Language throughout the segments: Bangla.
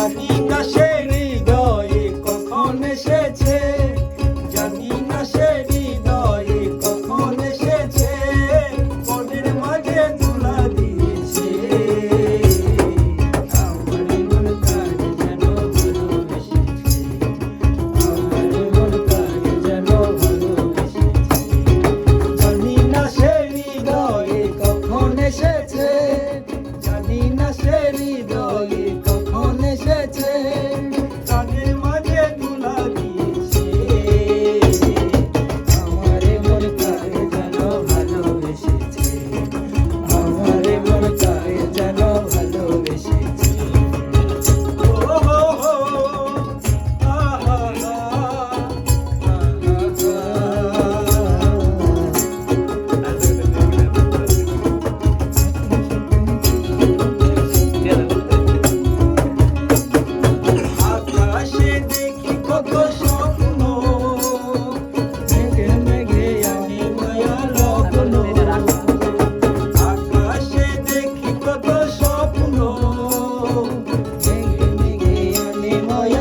জানি না সে হৃদয়ে কখন এসেছে। জানি না সে হৃদয়ে কখন এসেছে। মনের মাঝে তুলা দিয়েছে। আমার মন কার যেন ভালোবেসেছে। আমার মন কার যেন ভালোবেসেছে। জানি না সে হৃদয়ে কখন এসেছে। Oh yeah.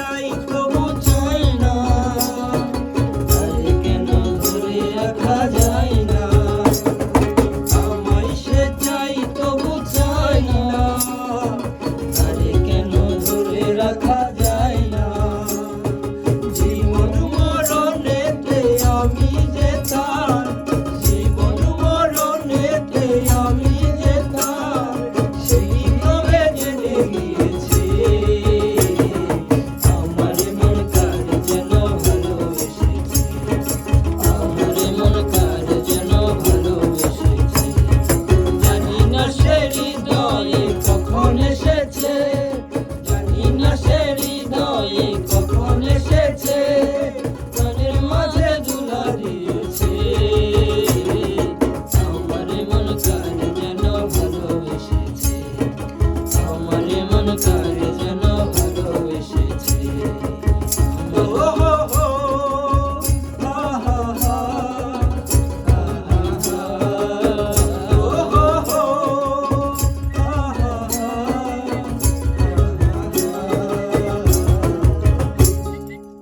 side